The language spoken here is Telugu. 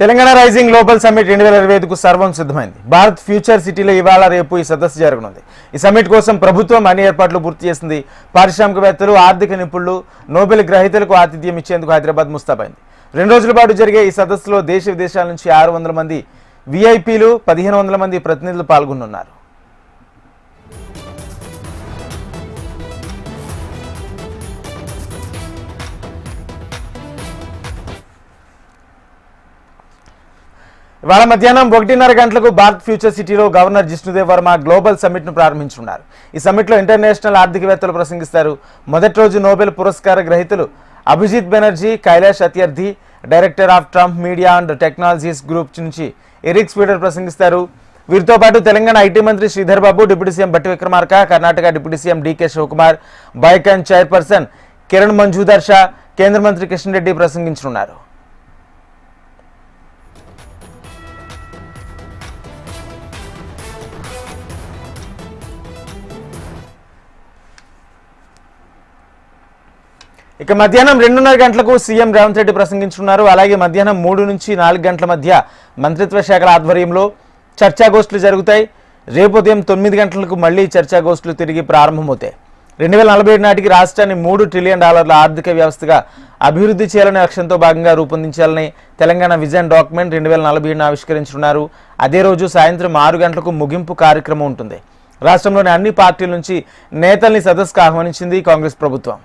తెలంగాణ రైజింగ్ గ్లోబల్ సమ్మిట్ రెండు వేల ఇరవై ఐదుకు సర్వం సిద్ధమైంది. భారత్ ఫ్యూచర్ సిటీలో ఇవాళ రేపు ఈ సదస్సు జరగనుంది. ఈ సమ్మిట్ కోసం ప్రభుత్వం అన్ని ఏర్పాట్లు పూర్తి చేసింది. పారిశ్రామికవేత్తలు ఆర్థిక నిపుణులు నోబెల్ గ్రహీతలకు ఆతిథ్యం ఇచ్చేందుకు హైదరాబాద్ ముస్తాబైంది. రెండు రోజుల పాటు జరిగే ఈ సదస్సులో దేశ విదేశాల నుంచి ఆరు వందల మంది విఐపీలు పదిహేను వందల మంది ప్రతినిధులు పాల్గొనున్నారు. ఇవాళ మధ్యాహ్నం ఒకటిన్నర గంటలకు భారత్ ఫ్యూచర్ సిటీలో గవర్నర్ జిష్ణుదేవ్ వర్మ గ్లోబల్ సమ్మిట్ను ను ఈ సమ్మిట్లో ఇంటర్నేషనల్ ఆర్థికవేత్తలు ప్రసంగిస్తారు. మొదటి రోజు నోబెల్ పురస్కార గ్రహీతలు Abhijit Banerjee Kailash Satyarthi director of Trump media and technologies group నుంచి ఎరిక్ స్పీడర్ ప్రసంగిస్తారు. వీరితో పాటు తెలంగాణ ఐటీ మంత్రి Sridhar Babu deputy CM Bhatti Vikramarka Karnataka deputy CM DK Shivakumar Biocon chairperson Kiran Mazumdar Shaw కేంద్ర మంత్రి కిషన్ రెడ్డి ప్రసంగించనున్నారు. ఇక మధ్యాహ్నం రెండున్నర గంటలకు సీఎం రేవంత్ రెడ్డి ప్రసంగించున్నారు అలాగే మధ్యాహ్నం మూడు నుంచి నాలుగు గంటల మధ్య మంత్రిత్వ శాఖల ఆధ్వర్యంలో చర్చాగోష్ఠులు జరుగుతాయి. రేపు ఉదయం తొమ్మిది గంటలకు మళ్ళీ చర్చాగోష్ఠులు తిరిగి ప్రారంభమవుతాయి. రెండు వేల నలభై ఏడు నాటికి రాష్ట్రాన్ని మూడు ట్రిలియన్ డాలర్ల ఆర్థిక వ్యవస్థగా అభివృద్ధి చేయాలనే లక్ష్యంతో భాగంగా రూపొందించాలని తెలంగాణ విజన్ డాక్యుమెంట్ రెండు వేల నలభై ఏడును ఆవిష్కరించనున్నారు. అదే రోజు సాయంత్రం ఆరు గంటలకు ముగింపు కార్యక్రమం ఉంటుంది. రాష్ట్రంలోని అన్ని పార్టీల నుంచి నేతల్ని సదస్సుకు ఆహ్వానించింది కాంగ్రెస్ ప్రభుత్వం.